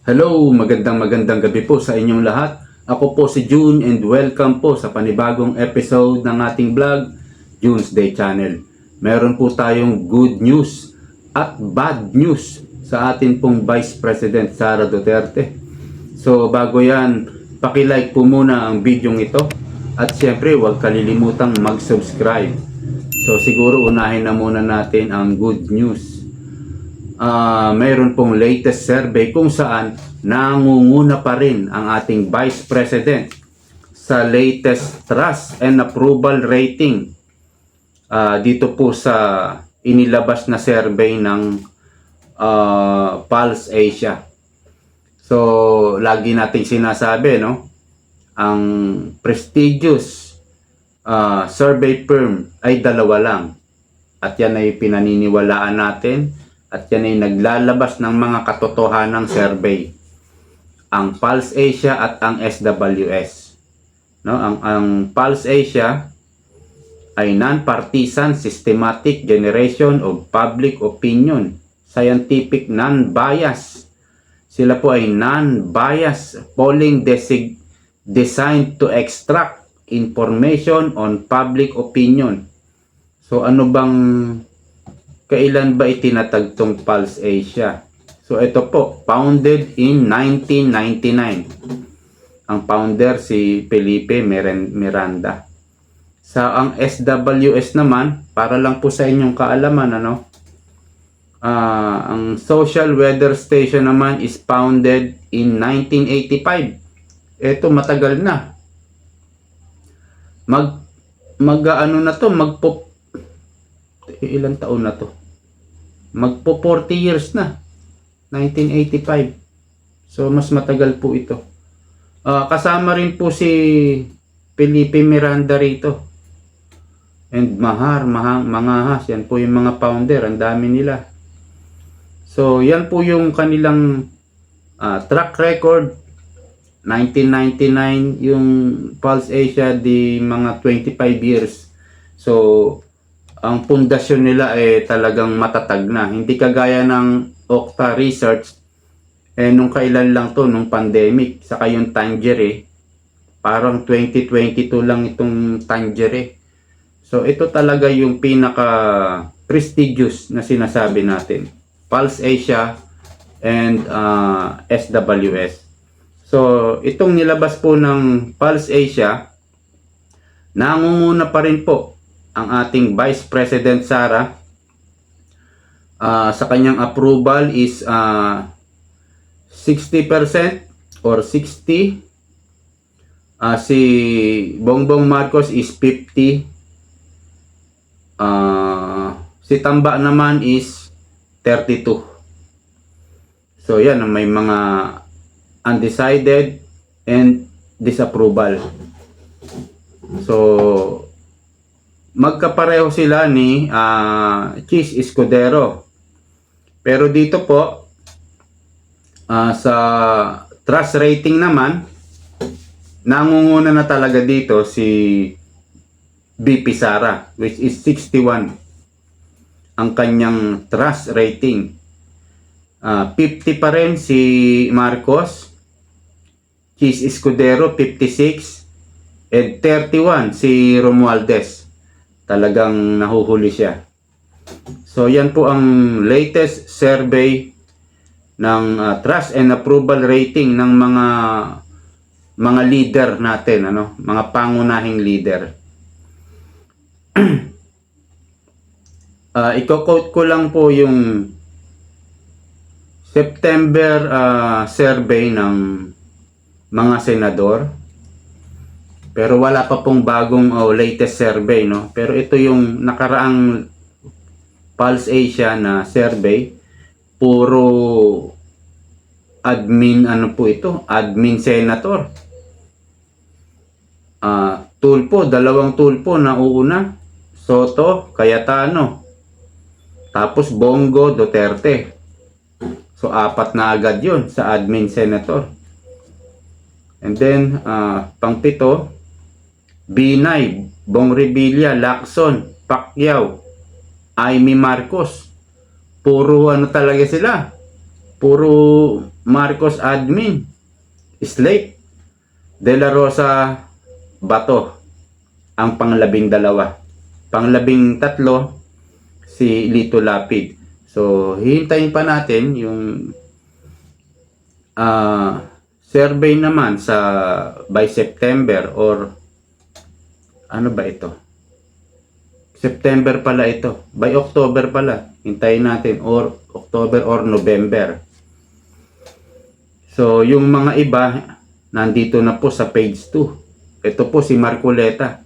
Hello, magandang magandang gabi po sa inyong lahat. Ako po si June and welcome po sa panibagong episode ng ating vlog, June's Day Channel. Meron po tayong good news at bad news sa atin pong Vice President Sara Duterte. So bago yan, pakilike po muna ang video ito at siyempre huwag kalilimutang mag-subscribe. So siguro unahin na muna natin ang good news ah mayroon pong latest survey kung saan nangunguna pa rin ang ating Vice President sa latest trust and approval rating Ah, dito po sa inilabas na survey ng ah, Pulse Asia. So, lagi nating sinasabi, no? Ang prestigious ah, survey firm ay dalawa lang. At yan ay pinaniniwalaan natin at yan ay naglalabas ng mga katotohanang survey. Ang Pulse Asia at ang SWS. No, ang ang Pulse Asia ay non-partisan systematic generation of public opinion, scientific non-bias. Sila po ay non-bias polling desig- designed to extract information on public opinion. So ano bang kailan ba itinatag tong Pulse Asia? So ito po, founded in 1999. Ang founder si Felipe Miran- Miranda. Sa ang SWS naman, para lang po sa inyong kaalaman, ano, ah, ang Social Weather Station naman is founded in 1985. Ito matagal na. Mag mag ano na to, magpo ilang taon na to? Magpo 40 years na. 1985. So mas matagal po ito. Ah, kasama rin po si Felipe Miranda rito. And Mahar, Mahang, Mangahas, yan po yung mga founder, ang dami nila. So, yan po yung kanilang ah, track record. 1999 yung Pulse Asia di mga 25 years. So, ang pundasyon nila ay talagang matatag na. Hindi kagaya ng Okta Research eh nung kailan lang to nung pandemic saka yung Tangeray parang 2022 lang itong Tangeray. So ito talaga yung pinaka prestigious na sinasabi natin. Pulse Asia and uh, SWS. So itong nilabas po ng Pulse Asia nangunguna pa rin po ang ating Vice President Sara Ah, sa kanyang approval is ah, 60% or 60 Ah, si Bongbong Marcos is 50 Ah, si Tamba naman is 32 so yan may mga undecided and disapproval. So magkapareho sila ni ah, Cheese Escudero pero dito po ah, sa trust rating naman nangunguna na talaga dito si BP Sara which is 61 ang kanyang trust rating. Ah, 50 pa rin si Marcos. Cheese Escudero 56 and 31 si Romualdez. Talagang nahuhuli siya. So yan po ang latest survey ng ah, trust and approval rating ng mga mga leader natin ano, mga pangunahing leader. Ah, iko-quote ko lang po yung September ah, survey ng mga senador. Pero wala pa pong bagong oh, latest survey, no? Pero ito yung nakaraang Pulse Asia na survey. Puro admin ano po ito? Admin senator. Ah, tulpo, dalawang tulpo na uuna. Soto, Cayetano. Tapos Bongo, Duterte. So apat na agad 'yon sa admin senator. And then ah, pangpito, Binay, Bong Revilla, Lacson, Pacquiao, Amy Marcos. Puro ano talaga sila. Puro Marcos admin. Slate. De La Rosa Bato. Ang panglabing dalawa. Panglabing tatlo, si Lito Lapid. So, hihintayin pa natin yung ah survey naman sa by September or ano ba ito? September pala ito. By October pala. Hintayin natin or October or November. So, yung mga iba nandito na po sa page 2. Ito po si Marcoleta.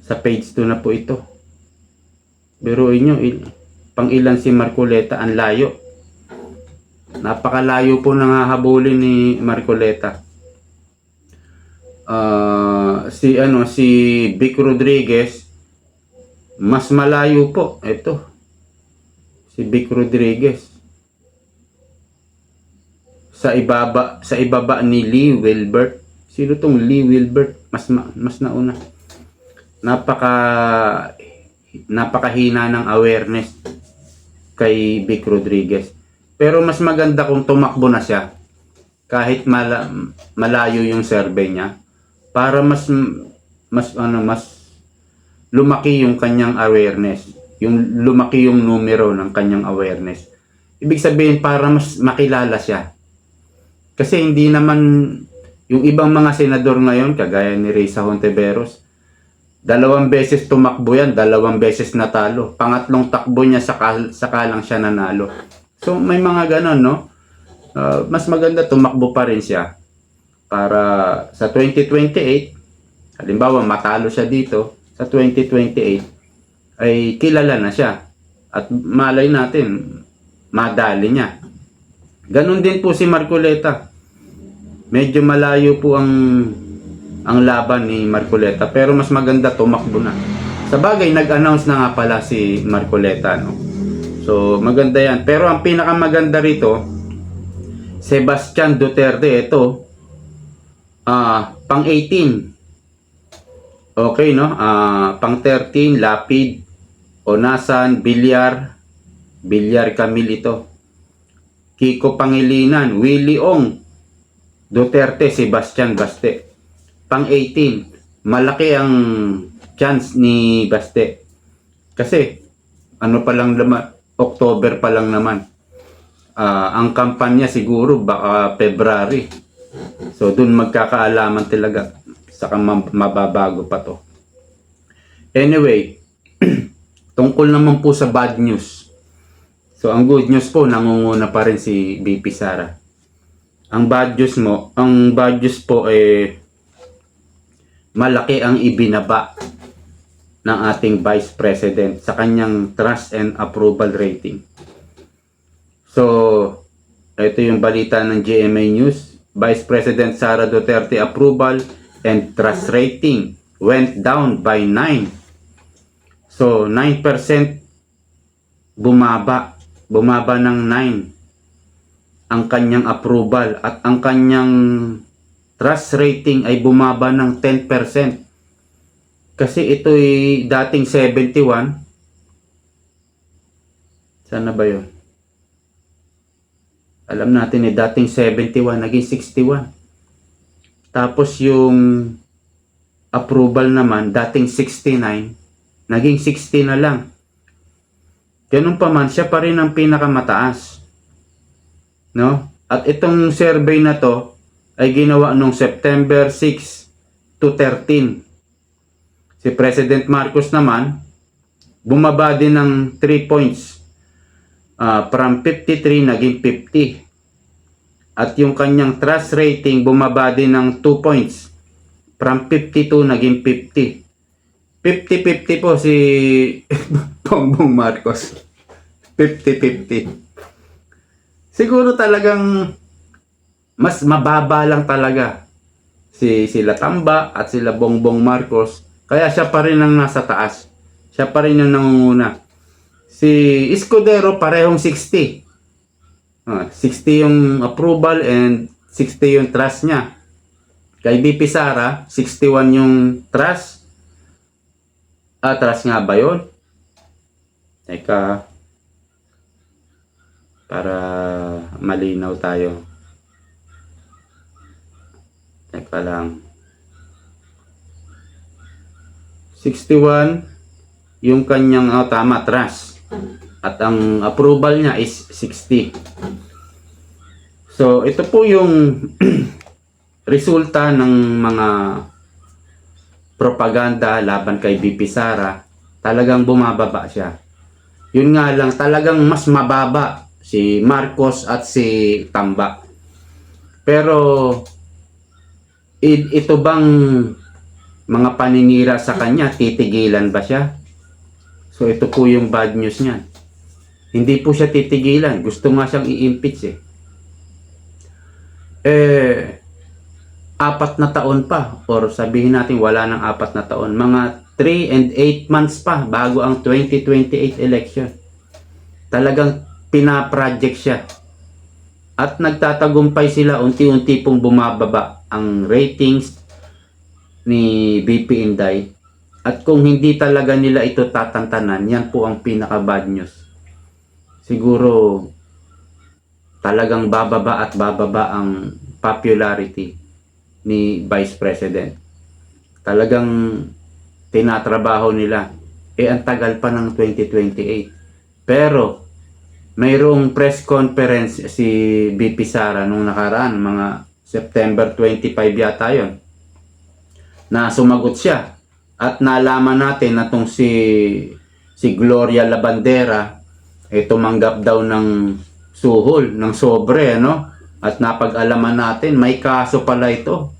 Sa page 2 na po ito. Biruin nyo, pang ilan si Marcoleta, ang layo. Napakalayo po nangahabulin ni Marcoleta. Ah, si ano si Vic Rodriguez mas malayo po. Ito si Vic Rodriguez. Sa ibaba sa ibaba ni Lee Wilbert. Sino tong Lee Wilbert? Mas ma- mas nauna. Napaka napakahina ng awareness kay Vic Rodriguez. Pero mas maganda kung tumakbo na siya kahit mala, malayo yung survey niya para mas mas ano mas lumaki yung kanyang awareness yung lumaki yung numero ng kanyang awareness. Ibig sabihin para mas makilala siya. Kasi hindi naman yung ibang mga senador ngayon kagaya ni Risa Hontiveros dalawang beses tumakbo yan dalawang beses natalo. Pangatlong takbo niya saka, saka lang siya nanalo. So may mga ganon no? Ah, mas maganda tumakbo pa rin siya para sa 2028, halimbawa matalo siya dito, sa 2028 ay kilala na siya. At malay natin, madali niya. Ganon din po si Marcoleta. Medyo malayo po ang ang laban ni Marcoleta pero mas maganda tumakbo na. Sa bagay, nag-announce na nga pala si Marcoleta. No? So, maganda yan. Pero ang pinakamaganda rito, Sebastian Duterte, ito, ah pang 18. Okay, no? Ah, pang 13, Lapid, Onasan, Bilyar, Bilyar Camil ito. Kiko Pangilinan, Willie Ong, Duterte, Sebastian Baste. Pang 18, malaki ang chance ni Baste. Kasi, ano pa lang naman, October pa lang naman. Ah, ang kampanya siguro baka February. So doon magkakaalaman talaga. Saka ma- mababago pa to. Anyway, tungkol naman po sa bad news. So ang good news po nangunguna pa rin si BP Sara. Ang bad news mo, ang bad news po eh malaki ang ibinaba ng ating Vice President sa kanyang trust and approval rating. So, ito yung balita ng GMA News. Vice President Sara Duterte approval and trust rating went down by 9. So, 9% bumaba. Bumaba ng 9 ang kanyang approval at ang kanyang trust rating ay bumaba ng 10%. Kasi ito'y dating 71. Sana ba yun? Alam natin eh, dating 71, naging 61. Tapos yung approval naman, dating 69, naging 60 na lang. Ganun pa man, siya pa rin ang pinakamataas. No? At itong survey na to ay ginawa nung September 6 to 13. Si President Marcos naman, bumaba din ng 3 points. Ah, from 53 naging 50. At yung kanyang trust rating bumaba din ng 2 points. From 52 naging 50. 50-50 po si Bongbong Marcos. 50-50. Siguro talagang mas mababa lang talaga si sila Tamba at sila Bongbong Marcos. Kaya siya pa rin ang nasa taas. Siya pa rin yung nangunguna. Si Escudero parehong 60. Ah, 60 yung approval and 60 yung trust niya. Kay BP Sara, 61 yung trust. Ah, trust nga ba yun? Teka. para malinaw tayo. Teka lang. 61 yung kanyang oh, tama trust. At ang approval niya is 60. So ito po yung resulta ng mga propaganda laban kay BP Sara. Talagang bumababa siya. Yun nga lang talagang mas mababa si Marcos at si Tamba. Pero ito bang mga paninira sa kanya, titigilan ba siya? So ito po yung bad news niyan. Hindi po siya titigilan. Gusto nga siyang i-impeach eh. Eh, apat na taon pa or sabihin natin wala ng apat na taon. Mga 3 and 8 months pa bago ang 2028 election. Talagang pinaproject siya. At nagtatagumpay sila unti-unti pong bumababa ang ratings ni BP Inday. At kung hindi talaga nila ito tatantanan, yan po ang pinaka bad news. Siguro talagang bababa at bababa ang popularity ni Vice President. Talagang tinatrabaho nila. Eh, ang tagal pa ng 2028. Pero, mayroong press conference si BP Sara nung nakaraan, mga September 25 yata yon na sumagot siya. At nalaman natin na tong si si Gloria Labandera eh tumanggap daw ng suhol, ng sobre, ano? At napag-alaman natin, may kaso pala ito.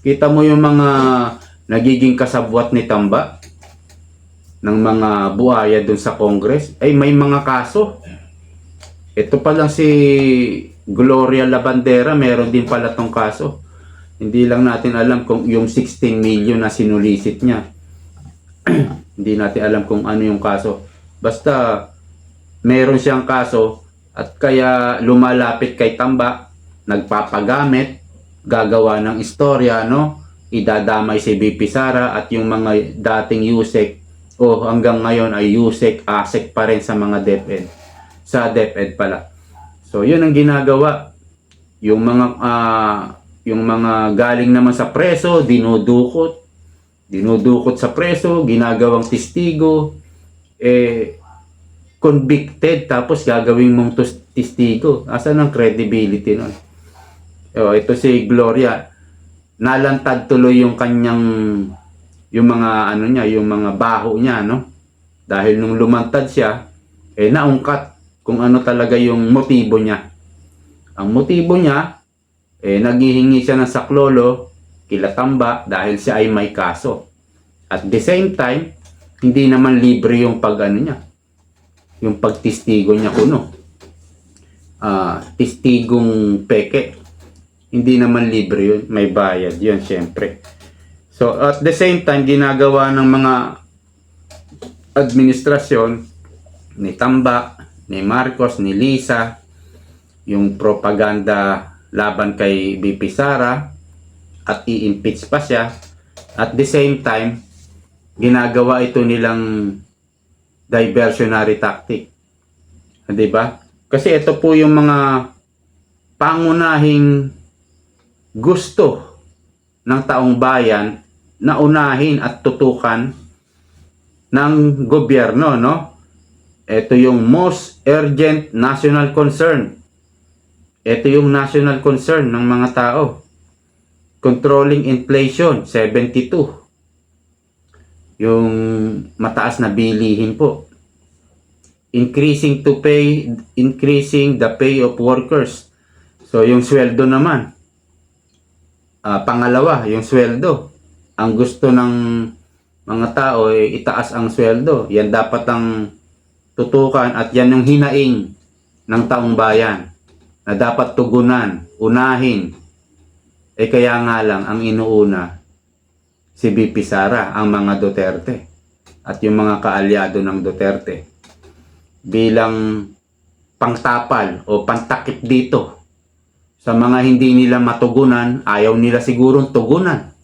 Kita mo yung mga nagiging kasabwat ni Tamba ng mga buhaya dun sa Congress, ay may mga kaso. Ito pa lang si Gloria Labandera, meron din pala tong kaso. Hindi lang natin alam kung yung 16 million na sinulisit niya. Hindi natin alam kung ano yung kaso. Basta meron siyang kaso at kaya lumalapit kay Tamba, nagpapagamit, gagawa ng istorya, no? Idadamay si BP Sara at yung mga dating USEC o hanggang ngayon ay USEC, ASEC pa rin sa mga DepEd. Sa DepEd pala. So, yun ang ginagawa. Yung mga ah, yung mga galing naman sa preso, dinudukot. Dinudukot sa preso, ginagawang testigo. Eh, convicted tapos gagawin mong testigo. Asan ang credibility nun? Oh, ito si Gloria. Nalantad tuloy yung kanyang yung mga ano niya, yung mga baho niya, no? Dahil nung lumantad siya, eh naungkat kung ano talaga yung motibo niya. Ang motibo niya, eh naghihingi siya ng saklolo kila Tamba dahil siya ay may kaso. At the same time, hindi naman libre yung pag ano niya, yung pagtistigo niya kuno. Ah, tistigong peke. Hindi naman libre yun, may bayad yun syempre. So at the same time ginagawa ng mga administrasyon ni Tamba, ni Marcos, ni Lisa yung propaganda laban kay BP Sara at i-impeach pa siya. At the same time, ginagawa ito nilang diversionary tactic. 'Di ba? Kasi ito po yung mga pangunahing gusto ng taong bayan na unahin at tutukan ng gobyerno, no? Ito yung most urgent national concern. Ito yung national concern ng mga tao. Controlling inflation, 72. Yung mataas na bilihin po. Increasing to pay, increasing the pay of workers. So yung sweldo naman. Ah, pangalawa, yung sweldo. Ang gusto ng mga tao ay itaas ang sweldo. Yan dapat ang tutukan at yan yung hinaing ng taong bayan na dapat tugunan, unahin. Eh kaya nga lang ang inuuna si BP Sara, ang mga Duterte at yung mga kaalyado ng Duterte bilang pangtapal o pantakip dito sa mga hindi nila matugunan, ayaw nila sigurong tugunan.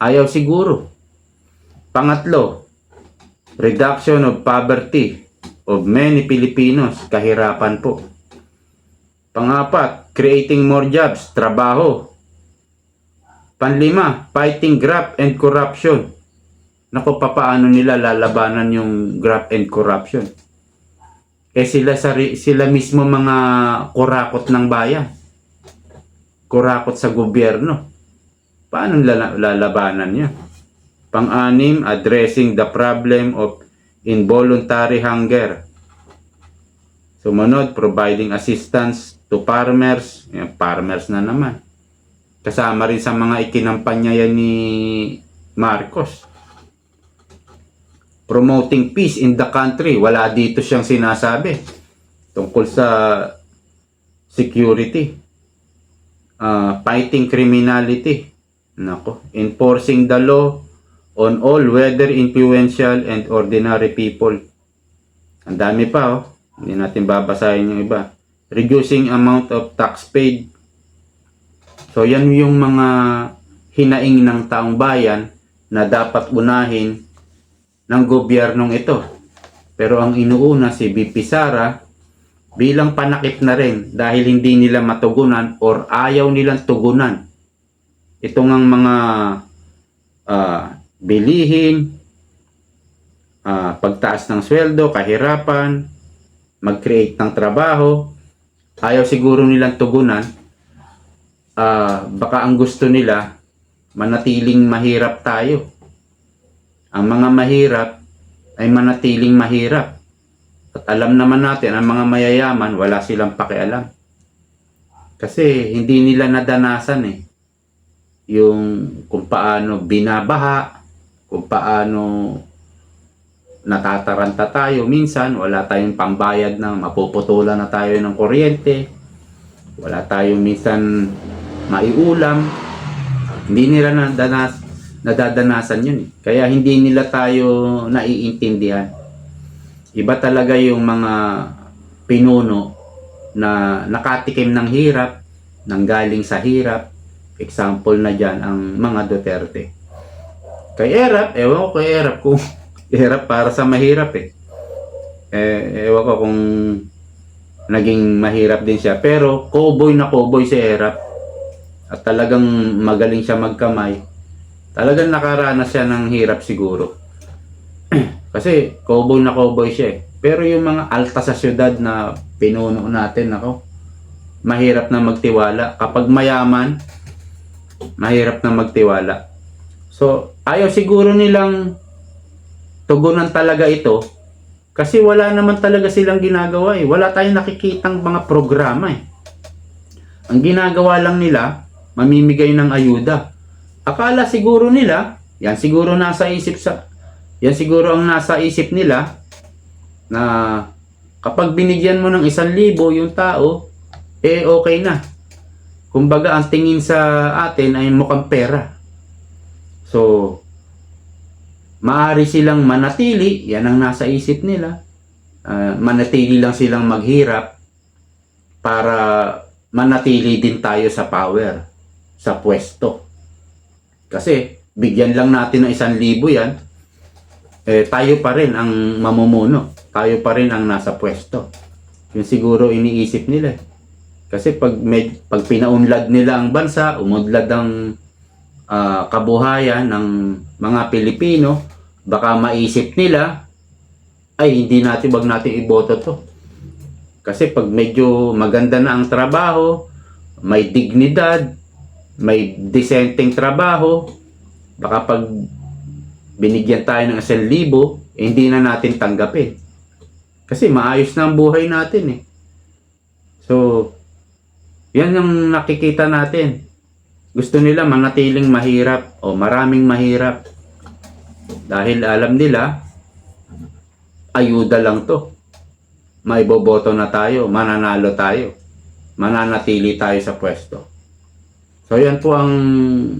Ayaw siguro. Pangatlo, reduction of poverty of many Filipinos. Kahirapan po. Pangapat, creating more jobs, trabaho. Panlima, fighting graft and corruption. Naku, papaano nila lalabanan yung graft and corruption? Eh sila, sari, sila mismo mga kurakot ng bayan. Kurakot sa gobyerno. Paano lala- lalabanan niya? Pang-anim, addressing the problem of involuntary hunger. Sumunod, providing assistance to farmers. Yan, farmers na naman. Kasama rin sa mga ikinampanya ni Marcos. Promoting peace in the country. Wala dito siyang sinasabi. Tungkol sa security. Ah, fighting criminality. Nako. Enforcing the law on all whether influential and ordinary people. Ang dami pa oh. Hindi natin babasahin yung iba. Reducing amount of tax paid. So yan yung mga hinaing ng taong bayan na dapat unahin ng gobyernong ito. Pero ang inuuna si BP Sara bilang panakip na rin dahil hindi nila matugunan or ayaw nilang tugunan. Ito ngang mga ah, bilihin, ah, pagtaas ng sweldo, kahirapan, mag-create ng trabaho, ayaw siguro nilang tugunan, ah, baka ang gusto nila, manatiling mahirap tayo. Ang mga mahirap ay manatiling mahirap. At alam naman natin, ang mga mayayaman, wala silang pakialam. Kasi hindi nila nadanasan eh. Yung kung paano binabaha, kung paano natataranta tayo. Minsan, wala tayong pambayad ng mapuputulan na tayo ng kuryente. Wala tayong minsan maiulam. Hindi nila nadanas, nadadanasan yun. eh. Kaya hindi nila tayo naiintindihan. Iba talaga yung mga pinuno na nakatikim ng hirap, nanggaling sa hirap. Example na dyan ang mga Duterte. Kay Erap, ewan ko kay Erap kung Erap para sa mahirap eh. Eh, ewan ko kung naging mahirap din siya. Pero, cowboy na cowboy si Erap. At talagang magaling siya magkamay. Talagang nakaranas siya ng hirap siguro. Kasi, cowboy na cowboy siya eh. Pero yung mga alta sa syudad na pinuno natin, ako, mahirap na magtiwala. Kapag mayaman, mahirap na magtiwala. So, ayaw siguro nilang tugunan talaga ito kasi wala naman talaga silang ginagawa eh. Wala tayong nakikitang mga programa eh. Ang ginagawa lang nila, mamimigay ng ayuda. Akala siguro nila, yan siguro nasa isip sa yan siguro ang nasa isip nila na kapag binigyan mo ng isang libo yung tao, eh okay na. Kumbaga ang tingin sa atin ay mukhang pera. So, Maari silang manatili, yan ang nasa isip nila. Ah, manatili lang silang maghirap para manatili din tayo sa power, sa pwesto. Kasi bigyan lang natin ng isang libo yan, eh, tayo pa rin ang mamumuno. Tayo pa rin ang nasa pwesto. Yun siguro iniisip nila. eh. Kasi pag, med, pag pinaunlad nila ang bansa, umudlad ang ah, kabuhayan ng mga Pilipino, baka maisip nila, ay hindi natin, wag natin iboto to. Kasi pag medyo maganda na ang trabaho, may dignidad, may decenteng trabaho, baka pag binigyan tayo ng 1,000, eh, hindi na natin tanggapin. Kasi maayos na ang buhay natin eh. So, yan ang nakikita natin. Gusto nila manatiling mahirap o maraming mahirap. Dahil alam nila, ayuda lang to. May boboto na tayo, mananalo tayo. Mananatili tayo sa pwesto. So yan po ang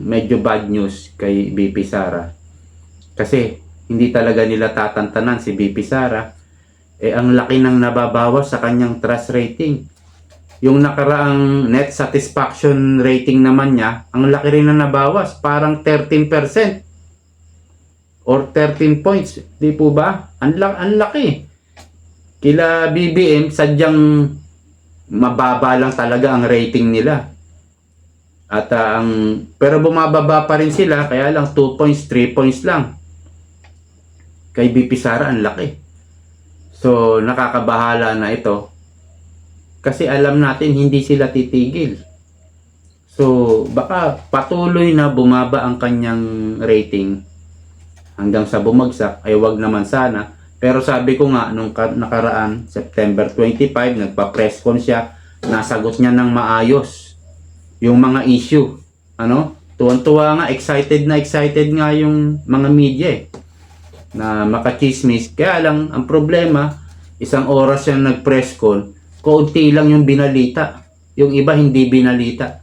medyo bad news kay BP Sara. Kasi hindi talaga nila tatantanan si BP Sara. Eh ang laki ng nababawas sa kanyang trust rating. Yung nakaraang net satisfaction rating naman niya, ang laki rin na nabawas, parang 13% or 13 points, di po ba? Ang, ang laki. Kila BBM, sadyang mababa lang talaga ang rating nila. At ah, ang pero bumababa pa rin sila kaya lang 2 points, 3 points lang. Kay BP Sara ang laki. So nakakabahala na ito. Kasi alam natin hindi sila titigil. So baka patuloy na bumaba ang kanyang rating hanggang sa bumagsak ay wag naman sana. Pero sabi ko nga nung ka- nakaraan September 25 nagpa-press con siya, nasagot niya ng maayos yung mga issue. Ano? Tuwan-tuwa nga, excited na excited nga yung mga media eh, na makachismis. Kaya lang, ang problema, isang oras siyang nag-press con, kaunti lang yung binalita. Yung iba hindi binalita.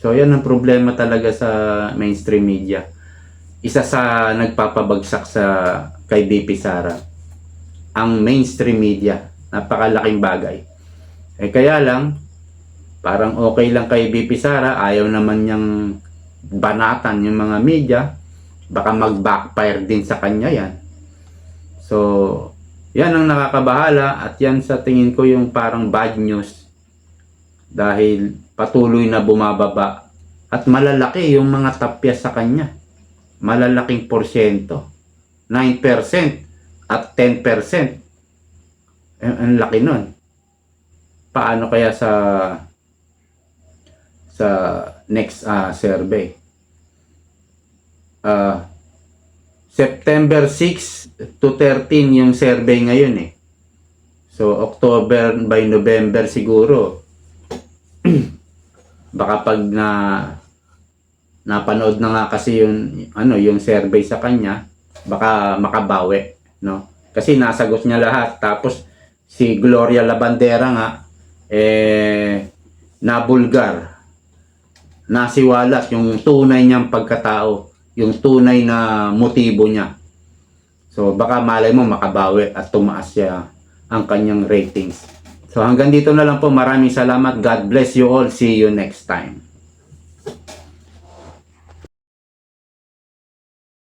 So, yan ang problema talaga sa mainstream media. Isa sa nagpapabagsak sa kay BP Sara. Ang mainstream media. Napakalaking bagay. Eh kaya lang, parang okay lang kay BP Sara, ayaw naman niyang banatan yung mga media, baka mag-backfire din sa kanya yan. So, yan ang nakakabahala at yan sa tingin ko yung parang bad news dahil patuloy na bumababa at malalaki yung mga tapya sa kanya. Malalaking porsyento. 9% at 10%. Eh, ang laki nun paano kaya sa sa next ah, survey. Ah, September 6 to 13 yung survey ngayon eh. So October by November siguro. Baka pag na napanood na nga kasi yung ano yung survey sa kanya, baka makabawi, no? Kasi nasagot niya lahat tapos si Gloria Labandera nga eh nabulgar nasiwalat yung tunay niyang pagkatao yung tunay na motibo niya. So baka malay mo makabawi at tumaas siya ang kanyang ratings. So hanggang dito na lang po. Maraming salamat. God bless you all. See you next time